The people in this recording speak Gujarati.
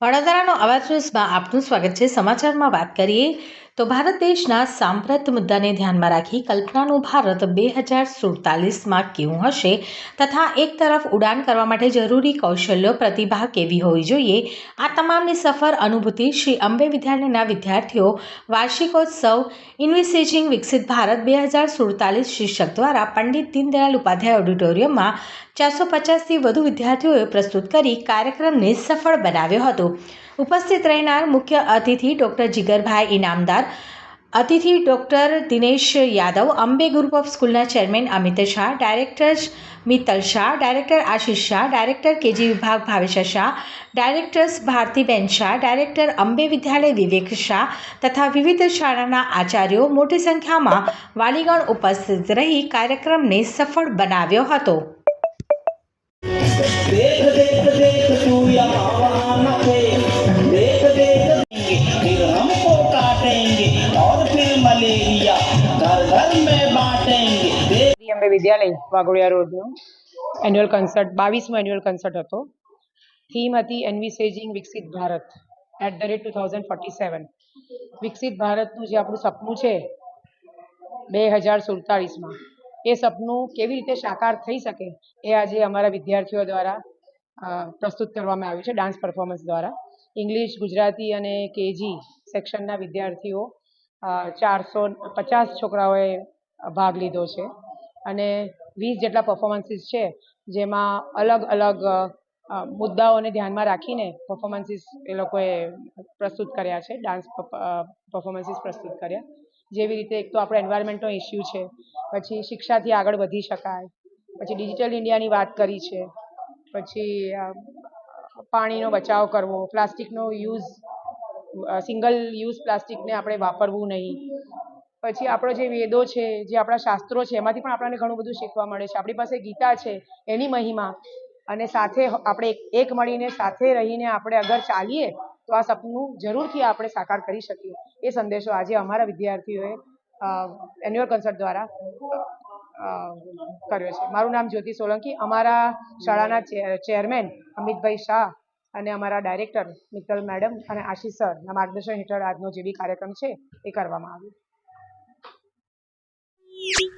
વડોદરાનો અવાજ ન્યૂઝમાં આપનું સ્વાગત છે. સમાચારમાં વાત કરીએ તો ભારત દેશના સાંપ્રત મુદ્દાને ધ્યાનમાં રાખી કલ્પનાનું ભારત બે હજાર સુડતાલીસમાં કેવું હશે તથા એક તરફ ઉડાન કરવા માટે જરૂરી કૌશલ્યો પ્રતિભા કેવી હોવી જોઈએ? આ તમામની સફર અનુભૂતિ શ્રી અંબે વિદ્યાલયના વિદ્યાર્થીઓ, વાર્ષિકોત્સવ, ઇન્વિસેજિંગ વિકસિત ભારત બે હજાર સુડતાલીસ શીર્ષક દ્વારા પંડિત દીનદયાળ ઉપાધ્યાય ઓડિટોરિયમમાં ચારસો પચાસથી વધુ વિદ્યાર્થીઓએ પ્રસ્તુત કરી કાર્યક્રમને સફળ બનાવ્યો હતો. ઉપસ્થિત રહેનાર મુખ્ય અતિથિ ડૉક્ટર જીગરભાઈ ઇનામદાર, અતિથિ doctor Dinesh Yadav, Ambe group of સ્કૂલના chairman Amit Shah director Mittal Shah director Ashish Shah director KG વિભાગ ભાવેશ શાહ ડાયરેક્ટર્સ ભારતીબેન શાહ ડાયરેક્ટર અંબે વિદ્યાલય વિવેક શાહ તથા વિવિધ શાળાના આચાર્યો મોટી સંખ્યામાં વાલીગણ ઉપસ્થિત રહી કાર્યક્રમને સફળ બનાવ્યો હતો. શ્રી અંબે વિદ્યાલય વાઘોડિયા રોડનું એન્યુઅલ કન્સર્ટ, બાવીસમો એન્યુઅલ કન્સર્ટ હતો. થીમ હતી envisaging Viksit Bharat at the rate two thousand forty seven વિકસિત ભારતનું જે આપણું સપનું છે, બે હજાર સુડતાળીસમાં, એ સપનું કેવી રીતે સાકાર થઈ શકે એ આજે અમારા વિદ્યાર્થીઓ દ્વારા પ્રસ્તુત કરવામાં આવ્યું છે ડાન્સ પરફોર્મન્સ દ્વારા. ઇંગ્લિશ ગુજરાતી અને કેજી સેક્શનના વિદ્યાર્થીઓ ચારસો પચાસ છોકરાઓએ ભાગ લીધો છે. અને વીસ જેટલા પરફોર્મન્સીસ છે, જેમાં અલગ અલગ મુદ્દાઓને ધ્યાનમાં રાખીને પરફોર્મન્સીસ એ લોકોએ પ્રસ્તુત કર્યા છે ડાન્સ પરફોર્મન્સીસ પ્રસ્તુત કર્યા. જેવી રીતે એક તો આપણો એન્વાયરમેન્ટનો ઇસ્યુ છે, પછી શિક્ષાથી આગળ વધી શકાય, પછી ડિજિટલ ઇન્ડિયાની વાત કરી છે, પછી પાણીનો બચાવ કરવો, પ્લાસ્ટિકનો યુઝ સિંગલ યુઝ પ્લાસ્ટિકને આપણે વાપરવું નહીં પછી આપણો જે વેદો છે, જે આપણા શાસ્ત્રો છે, એમાંથી પણ આપણને ઘણું બધું શીખવા મળે છે. આપણી પાસે ગીતા છે, એની મહિમા. અને સાથે આપણે એક- મળીને સાથે રહીને આપણે અગર ચાલીએ, તો આ સપનું જરૂરથી આપણે સાકાર કરી શકીએ. એ સંદેશો આજે અમારા વિદ્યાર્થીઓએ એન્યુઅલ કન્સર્ટ દ્વારા કર્યો છે. મારું નામ જ્યોતિ સોલંકી. અમારા શાળાના ચેરમેન અમિતભાઈ શાહ અને અમારા ડાયરેક્ટર મિત્તલ મેડમ અને આશીષ સરના માર્ગદર્શન હેઠળ આજનો જે બી કાર્યક્રમ છે, એ કરવામાં આવ્યો. you